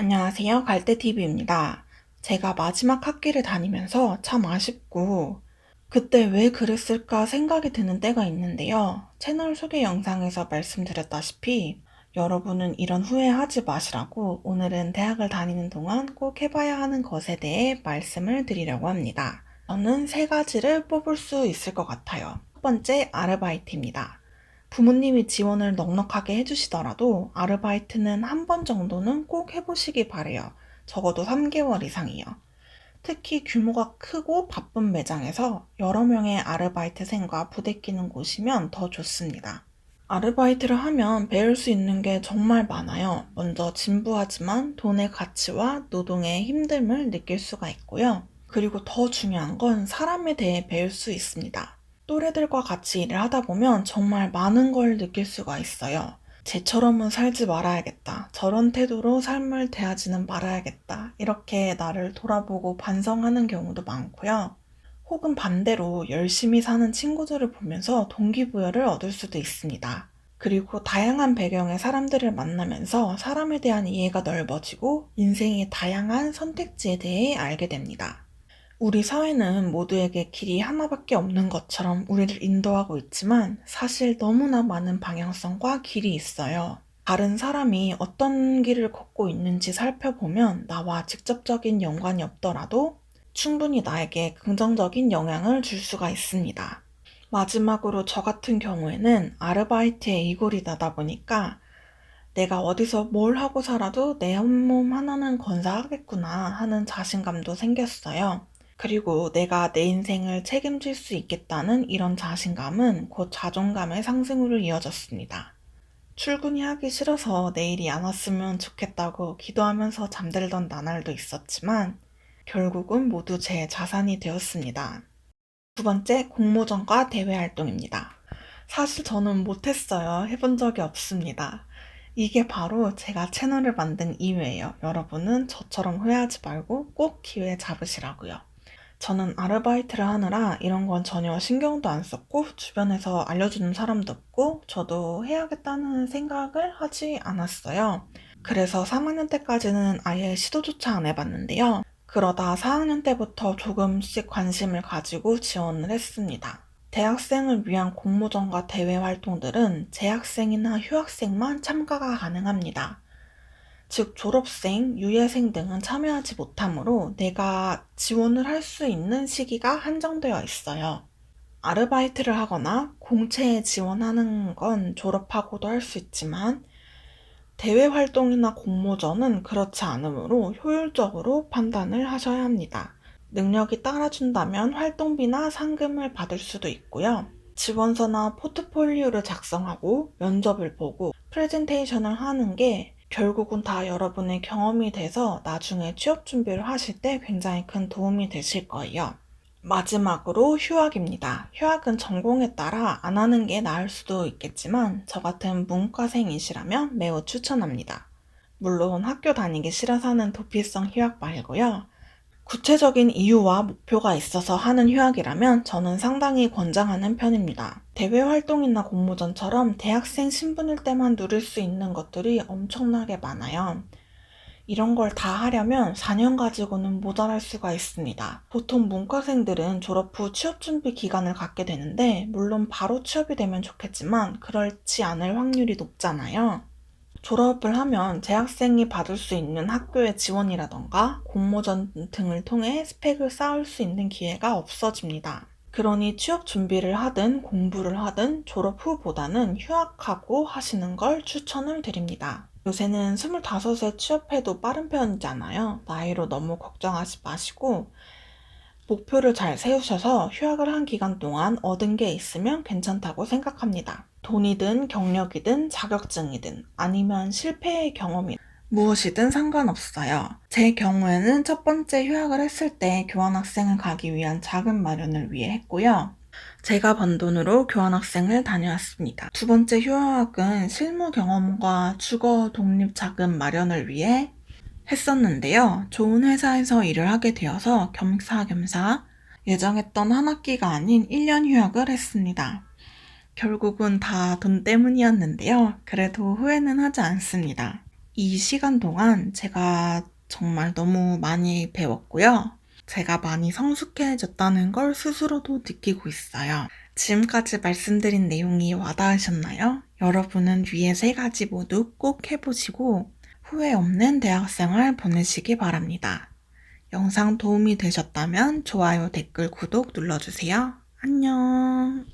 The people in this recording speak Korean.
안녕하세요. 갈대TV입니다. 제가 마지막 학기를 다니면서 참 아쉽고, 그때 왜 그랬을까 생각이 드는 때가 있는데요. 채널 소개 영상에서 말씀드렸다시피, 여러분은 이런 후회하지 마시라고 오늘은 대학을 다니는 동안 꼭 해봐야 하는 것에 대해 말씀을 드리려고 합니다. 저는 세 가지를 뽑을 수 있을 것 같아요. 첫 번째, 아르바이트입니다. 부모님이 지원을 넉넉하게 해주시더라도 아르바이트는 한 번 정도는 꼭 해보시기 바래요. 적어도 3개월 이상이요. 특히 규모가 크고 바쁜 매장에서 여러 명의 아르바이트생과 부대끼는 곳이면 더 좋습니다. 아르바이트를 하면 배울 수 있는 게 정말 많아요. 먼저 진부하지만 돈의 가치와 노동의 힘듦을 느낄 수가 있고요. 그리고 더 중요한 건 사람에 대해 배울 수 있습니다. 또래들과 같이 일을 하다 보면 정말 많은 걸 느낄 수가 있어요. 쟤처럼은 살지 말아야겠다. 저런 태도로 삶을 대하지는 말아야겠다. 이렇게 나를 돌아보고 반성하는 경우도 많고요. 혹은 반대로 열심히 사는 친구들을 보면서 동기부여를 얻을 수도 있습니다. 그리고 다양한 배경의 사람들을 만나면서 사람에 대한 이해가 넓어지고 인생의 다양한 선택지에 대해 알게 됩니다. 우리 사회는 모두에게 길이 하나밖에 없는 것처럼 우리를 인도하고 있지만 사실 너무나 많은 방향성과 길이 있어요. 다른 사람이 어떤 길을 걷고 있는지 살펴보면 나와 직접적인 연관이 없더라도 충분히 나에게 긍정적인 영향을 줄 수가 있습니다. 마지막으로 저 같은 경우에는 아르바이트에 이골이 나다 보니까 내가 어디서 뭘 하고 살아도 내 몸 하나는 건사하겠구나 하는 자신감도 생겼어요. 그리고 내가 내 인생을 책임질 수 있겠다는 이런 자신감은 곧 자존감의 상승으로 이어졌습니다. 출근이 하기 싫어서 내일이 안 왔으면 좋겠다고 기도하면서 잠들던 나날도 있었지만 결국은 모두 제 자산이 되었습니다. 두 번째, 공모전과 대외 활동입니다. 사실 저는 못했어요. 해본 적이 없습니다. 이게 바로 제가 채널을 만든 이유예요. 여러분은 저처럼 후회하지 말고 꼭 기회 잡으시라고요. 저는 아르바이트를 하느라 이런 건 전혀 신경도 안 썼고 주변에서 알려주는 사람도 없고 저도 해야겠다는 생각을 하지 않았어요. 그래서 3학년 때까지는 아예 시도조차 안 해봤는데요. 그러다 4학년 때부터 조금씩 관심을 가지고 지원을 했습니다. 대학생을 위한 공모전과 대외 활동들은 재학생이나 휴학생만 참가가 가능합니다. 즉 졸업생, 유예생 등은 참여하지 못하므로 내가 지원을 할 수 있는 시기가 한정되어 있어요. 아르바이트를 하거나 공채에 지원하는 건 졸업하고도 할 수 있지만 대외 활동이나 공모전은 그렇지 않으므로 효율적으로 판단을 하셔야 합니다. 능력이 따라준다면 활동비나 상금을 받을 수도 있고요. 지원서나 포트폴리오를 작성하고 면접을 보고 프레젠테이션을 하는 게 결국은 다 여러분의 경험이 돼서 나중에 취업 준비를 하실 때 굉장히 큰 도움이 되실 거예요. 마지막으로 휴학입니다. 휴학은 전공에 따라 안 하는 게 나을 수도 있겠지만 저 같은 문과생이시라면 매우 추천합니다. 물론 학교 다니기 싫어서 하는 도피성 휴학 말고요. 구체적인 이유와 목표가 있어서 하는 휴학이라면 저는 상당히 권장하는 편입니다. 대외 활동이나 공모전처럼 대학생 신분일 때만 누릴 수 있는 것들이 엄청나게 많아요. 이런 걸 다 하려면 4년 가지고는 모자랄 수가 있습니다. 보통 문과생들은 졸업 후 취업 준비 기간을 갖게 되는데, 물론 바로 취업이 되면 좋겠지만, 그렇지 않을 확률이 높잖아요. 졸업을 하면 재학생이 받을 수 있는 학교의 지원이라던가 공모전 등을 통해 스펙을 쌓을 수 있는 기회가 없어집니다. 그러니 취업 준비를 하든 공부를 하든 졸업 후보다는 휴학하고 하시는 걸 추천을 드립니다. 요새는 25세 취업해도 빠른 편이잖아요. 나이로 너무 걱정하지 마시고 목표를 잘 세우셔서 휴학을 한 기간 동안 얻은 게 있으면 괜찮다고 생각합니다. 돈이든 경력이든 자격증이든 아니면 실패의 경험이 무엇이든 상관없어요. 제 경우에는 첫 번째 휴학을 했을 때 교환학생을 가기 위한 자금 마련을 위해 했고요. 제가 번 돈으로 교환학생을 다녀왔습니다. 두 번째 휴학은 실무 경험과 주거 독립 자금 마련을 위해 했었는데요. 좋은 회사에서 일을 하게 되어서 겸사겸사 예정했던 한 학기가 아닌 1년 휴학을 했습니다. 결국은 다 돈 때문이었는데요. 그래도 후회는 하지 않습니다. 이 시간 동안 제가 정말 너무 많이 배웠고요. 제가 많이 성숙해졌다는 걸 스스로도 느끼고 있어요. 지금까지 말씀드린 내용이 와닿으셨나요? 여러분은 위에 세 가지 모두 꼭 해보시고 후회 없는 대학생활 보내시기 바랍니다. 영상 도움이 되셨다면 좋아요, 댓글, 구독 눌러주세요. 안녕.